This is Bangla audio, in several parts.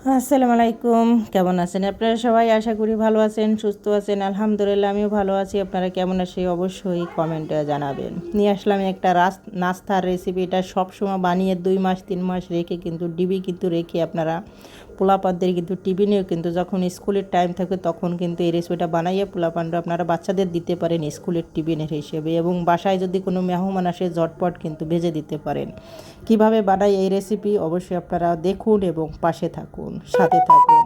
আসসালামু আলাইকুম। কেমন আছেন আপনারা সবাই? আশা করি ভালো আছেন, সুস্থ আছেন। আলহামদুলিল্লাহ, আমিও ভালো আছি। আপনারা কেমন আছে অবশ্যই কমেন্টে জানাবেন। নিয়ে আসলাম একটা রাস, নাস্তার রেসিপি এটা সবসময় বানিয়ে দুই মাস, তিন মাস রেখে কিন্তু, ডিবি কিন্তু রেখে আপনারা পোলাপানদের কিন্তু টিফিনেও কিন্তু যখন স্কুলের টাইম থাকে তখন কিন্তু এই রেসিপিটা বানাইয়ে পোলাপানটা আপনারা বাচ্চাদের দিতে পারেন স্কুলের টিফিনের হিসেবে এবং বাসায় যদি কোনো মেহমান আসে ঝটপট কিন্তু ভেজে দিতে পারেন। কীভাবে বানাই এই রেসিপি অবশ্যই আপনারা দেখুন এবং পাশে থাকুন, সাথে থাকুন।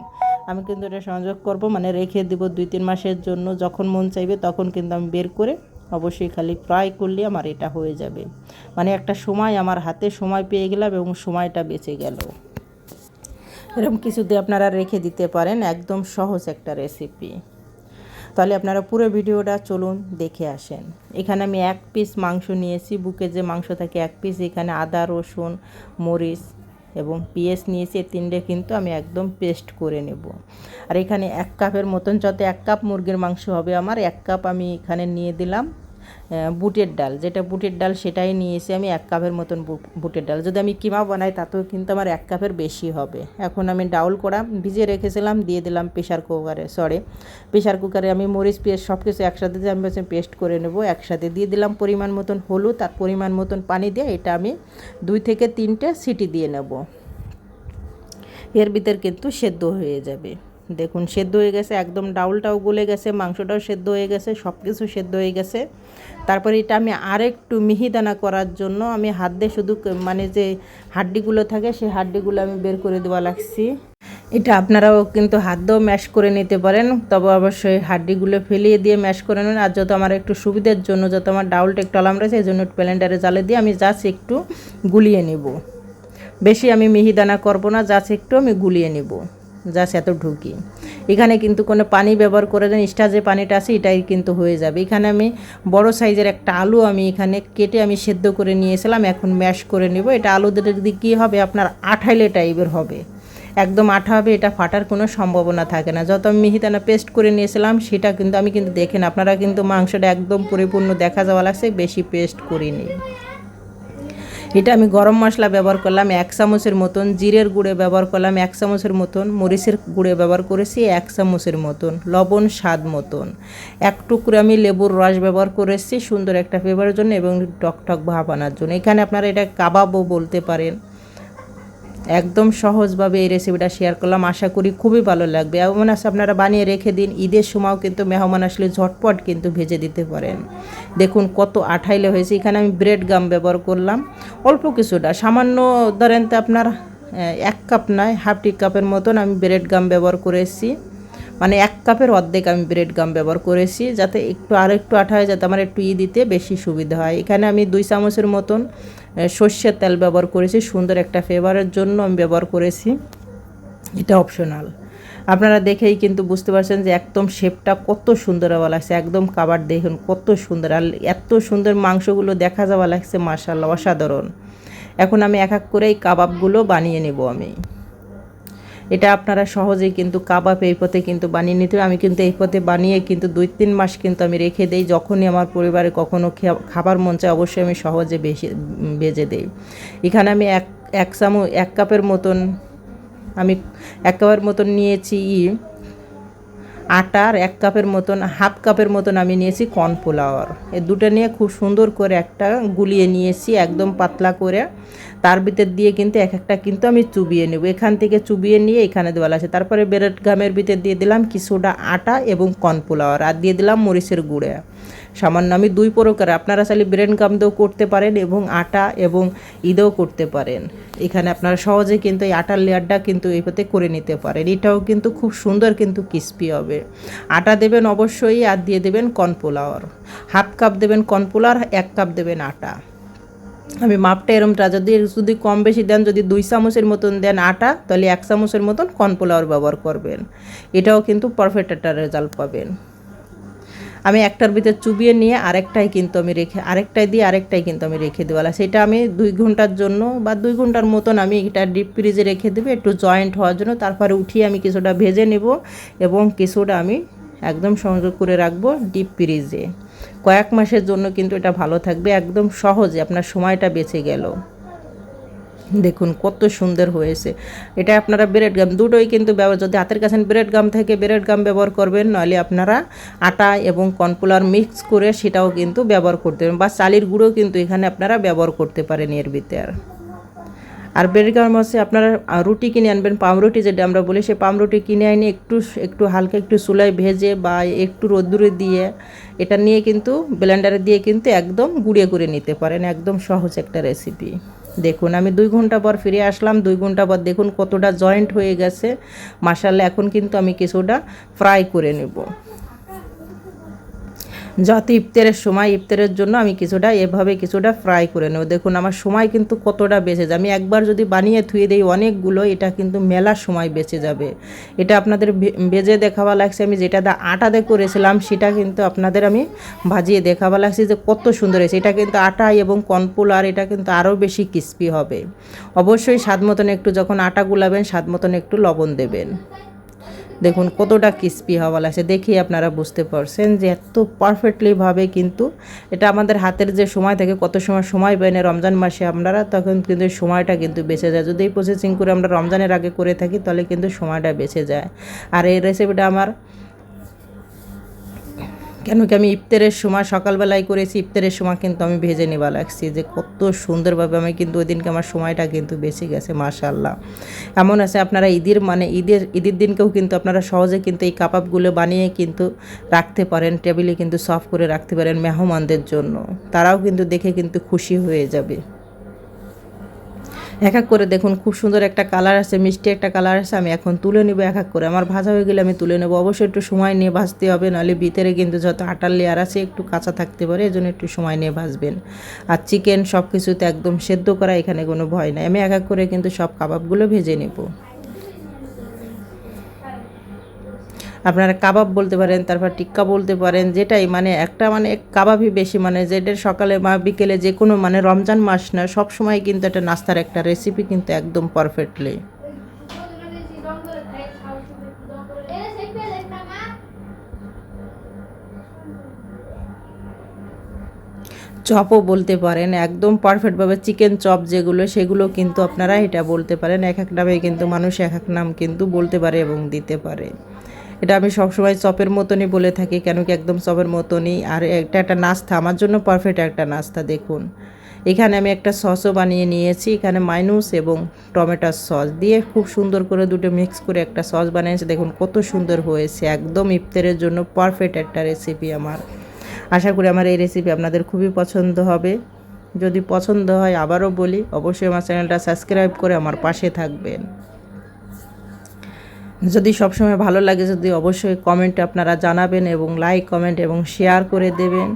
আমি কিন্তু এটা সংযোগ করব মানে রেখে দিব দুই তিন মাসের জন্য, যখন মন চাইবে তখন কিন্তু আমি বের করে অবশ্যই খালি ফ্রাই করলে আমার এটা হয়ে যাবে। মানে একটা সময় আমার হাতে সময় পেয়ে গেলাম এবং সময়টা বেঁচে গেল। এরকম কিছুতে আপনারা রেখে দিতে পারেন, একদম সহজ একটা রেসিপি তাহলে আপনারা পুরো ভিডিওটা চলুন দেখে আসেন। এখানে আমি এক পিস মাংস নিয়েছি, বুকে যে মাংস থাকে এক পিস এখানে আদা, রসুন, মরিচ এবং পেঁয়াজ নিয়েছি, এই তিনটে কিন্তু আমি একদম পেস্ট করে নেব। আর এখানে এক কাপের মতন, যত এক কাপ মুরগির মাংস হবে আমার, এক কাপ আমি এখানে নিয়ে দিলাম। বুটের ডাল। যেটা বুটের ডাল সেটাই নিয়েছি আমি এক কাপের মতন বুটের ডাল। যদি আমি কিমা বানাই, তাতেও কিন্তু আমার এক কাপের বেশি হবে। এখন আমি ডাউল করা, ভিজিয়ে রেখেছিলাম, দিয়ে দিলাম প্রেশার কুকারে সরি প্রেশার কুকারে আমি মরিচ পেস্ট সব কিছু একসাথে দিয়ে আমি পেস্ট করে নেব, একসাথে দিয়ে দিলাম পরিমাণ মতন হলুদ আর পরিমাণ মতন পানি দিয়ে এটা আমি দুই থেকে তিনটে সিটি দিয়ে নেব। এর ভিতর কিন্তু সেদ্ধ হয়ে যাবে। দেখুন, সেদ্ধ হয়ে গেছে, একদম ডাউলটাও গলে গেছে, মাংসটাও সেদ্ধ হয়ে গেছে সব কিছু সেদ্ধ হয়ে গেছে। তারপরে এটা আমি আরেকটু মিহিদানা করার জন্য আমি হাত দিয়ে শুধু মানে যে হাড্ডিগুলো থাকে, সেই হাড্ডিগুলো আমি বের করে দেওয়া লাগছি। এটা আপনারাও কিন্তু হাত দিয়েও ম্যাশ করে নিতে পারেন, তবে অবশ্যই হাড্ডিগুলো ফেলিয়ে দিয়ে ম্যাশ করে নেন। আর যত আমার একটু সুবিধার জন্য, যত আমার ডাউলটা একটু আলাম রয়েছে, এই জন্য প্যালেন্ডারে জালে দিয়ে আমি জাস্ট একটু গুলিয়ে নিব। বেশি আমি মিহিদানা করব না, জাস্ট একটু আমি গুলিয়ে নিব। জাস্ট এত ঢুকি। এখানে কিন্তু কোনো পানি ব্যবহার করে দেন এক্সট্রা যে পানিটা আছে এটাই কিন্তু হয়ে যাবে। এখানে আমি বড় সাইজের একটা আলু আমি এখানে কেটে আমি সেদ্ধ করে নিয়েছিলাম, এখন ম্যাশ করে নেব। এটা আলু দিলে কী হবে, আপনার আঠাইলে টাইপের হবে। একদম আঠা হবে, এটা ফাটার কোনো সম্ভাবনা থাকে না। যত আমি মিহিদানা পেস্ট করে নিয়েছিলাম, সেটা কিন্তু আমি কিন্তু দেখেন আপনারা কিন্তু মাংসটা একদম পরিপূর্ণ দেখা যাওয়া লাগছে, বেশি পেস্ট করিনি। এটা আমি গরম মশলা ব্যবহার করলাম, এক চামচের মতন। জিরের গুঁড়ে ব্যবহার করলাম, এক চামচের মতন। মরিচের গুঁড়ে ব্যবহার করেছি, এক চামচের মতন। লবণ স্বাদ মতন। এক টুকরো আমি লেবুর রস ব্যবহার করেছি, সুন্দর একটা ফ্লেভারের জন্য এবং টকটক ভাব আনার জন্য। এখানে আপনারা এটা কাবাবও বলতে পারেন। একদম সহজভাবে এই রেসিপিটা শেয়ার করলাম। আশা করি খুবই ভালো লাগবে। এমন আছে আপনারা বানিয়ে রেখে দিন, ঈদের সময়ও কিন্তু মেহমান আসলে ঝটপট কিন্তু ভেজে দিতে পারেন। দেখুন কত আঠাইলে হয়েছে। এখানে আমি ব্রেড গাম ব্যবহার করলাম। অল্প কিছুটা, সামান্য ধরেন তো আপনার এক কাপ নয় হাফ টি কাপের মতন আমি ব্রেড গাম ব্যবহার করেছি। মানে এক কাপের অর্ধেক আমি ব্রেড গাম ব্যবহার করেছি, যাতে একটু আর একটু আঠা হয় যাতে আমার একটু ই দিতে বেশি সুবিধা হয়। এখানে আমি দুই চামচের মতন সর্ষের তেল ব্যবহার করেছি, সুন্দর একটা ফ্লেভারের জন্য আমি ব্যবহার করেছি। এটা অপশনাল আপনারা দেখেই কিন্তু বুঝতে পারছেন যে একদম শেপটা কত সুন্দর হওয়া লাগছে, একদম কাবার দেখুন কত সুন্দর, আর এত সুন্দর মাংসগুলো দেখা যাওয়া লাগছে মার্শাল্লাহ অসাধারণ। এখন আমি এক এক করে এই কাবাবগুলো বানিয়ে নেব আমি। এটা আপনারা সহজেই কিন্তু কাবাব এই পথে কিন্তু বানিয়ে নিতে আমি কিন্তু এই পথে বানিয়ে কিন্তু দুই তিন মাস কিন্তু আমি রেখে দেই। যখনই আমার পরিবারে কখনও খাবার মন চায় অবশ্যই আমি সহজে বেশি, বেজে দেই। এখানে আমি এক এক চামচ, এক কাপের মতন আমি এক কাপের মতন নিয়েছি ই। আটার এক কাপের মতন, হাফ কাপের মতন আমি নিয়েছি কর্নফ্লাওয়ার। এ দুটো নিয়ে খুব সুন্দর করে একটা গুলিয়ে নিয়েছি, একদম পাতলা করে। তার ভিতর দিয়ে কিন্তু এক একটা কিন্তু আমি চুবিয়ে নেব। এখান থেকে চুবিয়ে নিয়ে এখানে দেওয়া আছে। তারপরে বেরেট গামের ভিতর দিয়ে দিলাম কিছুটা আটা এবং কর্নফ্লাওয়ার। আর দিয়ে দিলাম মরিচের গুঁড়ে। সামান্য আমি দুই প্রকার, আপনারা চাইলে ব্রেন গাম দিয়েও করতে পারেন এবং আটা এবং ঈদেও করতে পারেন। এখানে আপনারা সহজে কিন্তু এই আটার লেয়ারটা কিন্তু এইভাবে করে নিতে পারেন। এটাও কিন্তু খুব সুন্দর কিন্তু ক্রিস্পি হবে। আটা দেবেন অবশ্যই আর দিয়ে দেবেন কর্নফ্লাওয়ার। হাফ কাপ দেবেন কর্নফ্লাওয়ার, এক কাপ দেবেন আটা। আমি মাপটা এরমটা যদি যদি কম বেশি দেন, যদি দুই চামচের মতন দেন আটা, তাহলে এক চামচের মতন কর্নফ্লাওয়ার ব্যবহার করবেন। এটাও কিন্তু পারফেক্ট একটা রেজাল্ট পাবেন। আমি একটার ভিতরে চুবিয়ে নিয়ে আরেকটাই কিন্তু আমি রেখে, আরেকটাই দিয়ে আরেকটাই কিন্তু আমি রেখে দেওয়ালা সেটা আমি দুই ঘণ্টার জন্য বা দুই ঘণ্টার মতন আমি এটা ডিপ ফ্রিজে রেখে দেবো, একটু জয়েন্ট হওয়ার জন্য। তারপরে উঠিয়ে আমি কিছুটা ভেজে নেব এবং কিছুটা আমি একদম সংযোগ করে রাখব ডিপ ফ্রিজে কয়েক মাসের জন্য কিন্তু এটা ভালো থাকবে, একদম সহজে, আপনার সময়টা বেঁচে গেল। দেখুন, কত সুন্দর হয়েছে। এটা আপনারা ব্রেড গাম দুটোই কিন্তু ব্যবহার, যদি হাতের কাছে ব্রেড গাম থেকে ব্রেড গাম ব্যবহার করবেন, নইলে আপনারা আটা এবং কর্নফ্লাওয়ার মিক্স করে সেটাও কিন্তু ব্যবহার করতে পারেন। বা চালির গুঁড়ো কিন্তু এখানে আপনারা ব্যবহার করতে পারেন এর ভিতরে আর। ব্রেড গাম হচ্ছে আপনারা রুটি কিনে আনবেন, পামরুটি যেটা আমরা বলি সেই পামরুটি কিনে আনি একটু একটু হালকা একটু চুলায় ভেজে বা একটু রোদ্দুরে দিয়ে এটা নিয়ে কিন্তু ব্লেন্ডারে দিয়ে কিন্তু একদম গুঁড়িয়ে করে নিতে পারেন। একদম সহজ একটা রেসিপি দেখুন, আমি দুই ঘণ্টা পর ফিরে আসলাম। দুই ঘণ্টা পর দেখুন কতটা জয়েন্ট হয়ে গেছে। মাসাল্লা এখন কিন্তু আমি কিছুটা ফ্রাই করে নেব। যত ইফতারের সময়, ইফতারের জন্য আমি কিছুটা এভাবে কিছুটা ফ্রাই করে নেব। দেখুন, আমার সময় কিন্তু কতটা বেঁচে যায়। আমি একবার যদি বানিয়ে থুয়ে দিই অনেকগুলো, এটা কিন্তু মেলা সময় বেঁচে যাবে। এটা আপনাদের ভেজে দেখাবা লাগছে। আমি যেটা দা আটা দিয়ে করেছিলাম, সেটা কিন্তু আপনাদের আমি ভাজিয়ে দেখাবা লাগছে যে কত সুন্দর হয়েছে। এটা কিন্তু আটা এবং কনপুল আর এটা কিন্তু আরও বেশি ক্রিস্পি হবে। অবশ্যই স্বাদ মতন একটু যখন আটা গুলাবেন, স্বাদ মতন একটু লবণ দেবেন। দেখুন কতটা ক্রিস্পি হওয়া লাগছে, দেখেই আপনারা বুঝতে পারছেন যে এত পারফেক্টলিভাবে কিন্তু এটা আমাদের হাতের যে সময় থাকে, কত সময় সময় পাই না রমজান মাসে আপনারা, তখন কিন্তু সময়টা কিন্তু বেঁচে যায়। যদি এই প্রসেসিং করে আমরা রমজানের আগে করে থাকি, তাহলে কিন্তু সময়টা বেঁচে যায়। আর এই রেসিপিটা আমার কেন কি আমি ইফতারের সময় সকালবেলায় করেছি, ইফতারের সময় কিন্তু আমি ভেজে নেওয়া লাগছি যে কত সুন্দরভাবে আমি কিন্তু ওই দিনকে আমার সময়টা কিন্তু বেঁচে গেছে মাশাল্লাহ এমন আছে আপনারা ঈদের মানে ঈদের ঈদের দিনকেও কিন্তু আপনারা সহজে কিন্তু এই কাবাবগুলো বানিয়ে কিন্তু রাখতে পারেন, টেবিলে কিন্তু সাফ করে রাখতে পারেন মেহমানদের জন্য। তারাও কিন্তু দেখে কিন্তু খুশি হয়ে যাবে। এক এক করে দেখুন, খুব সুন্দর একটা কালার আছে, মিষ্টি একটা কালার আছে, আমি এখন তুলে নেব এক এক করে। আমার ভাজা হয়ে গেলে আমি তুলে নেব। অবশ্যই একটু সময় নিয়ে ভাজতে হবে, নাহলে ভিতরে কিন্তু যত আটার লেয়ার আছে একটু কাঁচা থাকতে পারে, এজন্য একটু সময় নিয়ে ভাজবেন। আর চিকেন সব কিছুতে একদম সেদ্ধ করা এখানে কোনো ভয় নাই। আমি এক এক করে কিন্তু সব কাবাবগুলো ভেজে নেব। আপনারা কাবাব বলতে পারেন, তারপর টিক্কা বলতে পারেন, যেটাই মানে একটা মানে কাবাবই বেশি মানে যেটা সকালে বা বিকেলে যে কোনো মানে রমজান মাস না, সব সময় কিন্তু একটা নাস্তার একটা রেসিপি কিন্তু একদম পারফেক্টলি চপও বলতে পারেন, একদম পারফেক্টভাবে চিকেন চপ যেগুলো, সেগুলো কিন্তু আপনারা এটা বলতে পারেন, এক এক নামে কিন্তু মানুষ এক এক নাম কিন্তু বলতে পারে এবং দিতে পারে। এটা আমি সবসময় চপের মতনই বলে থাকি, কেন কি একদম চপের মতনই। আর এটা একটা নাস্তা, আমার জন্য পারফেক্ট একটা নাস্তা, দেখুন। এখানে আমি একটা সসও বানিয়ে নিয়েছি, এখানে মাইনুস এবং টমেটোর সস দিয়ে খুব সুন্দর করে দুটো মিক্স করে একটা সস বানিয়েছি। দেখুন কত সুন্দর হয়েছে, একদম ইফতারের জন্য পারফেক্ট একটা রেসিপি আমার। আশা করি আমার এই রেসিপি আপনাদের খুবই পছন্দ হবে। যদি পছন্দ হয় আবারও বলি, অবশ্যই আমার চ্যানেলটা সাবস্ক্রাইব করে আমার পাশে থাকবেন। যদি সবসময় ভালো লাগে, যদি অবশ্যই কমেন্ট আপনারা জানাবেন এবং লাইক কমেন্ট এবং শেয়ার করে দেবেন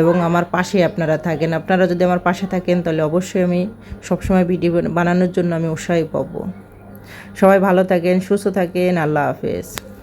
এবং আমার পাশে আপনারা থাকেন। আপনারা যদি আমার পাশে থাকেন, তাহলে অবশ্যই আমি সবসময় ভিডিও বানানোর জন্য আমি উৎসাহী পাবো সবাই ভালো থাকেন, সুস্থ থাকেন, আল্লাহ হাফেজ।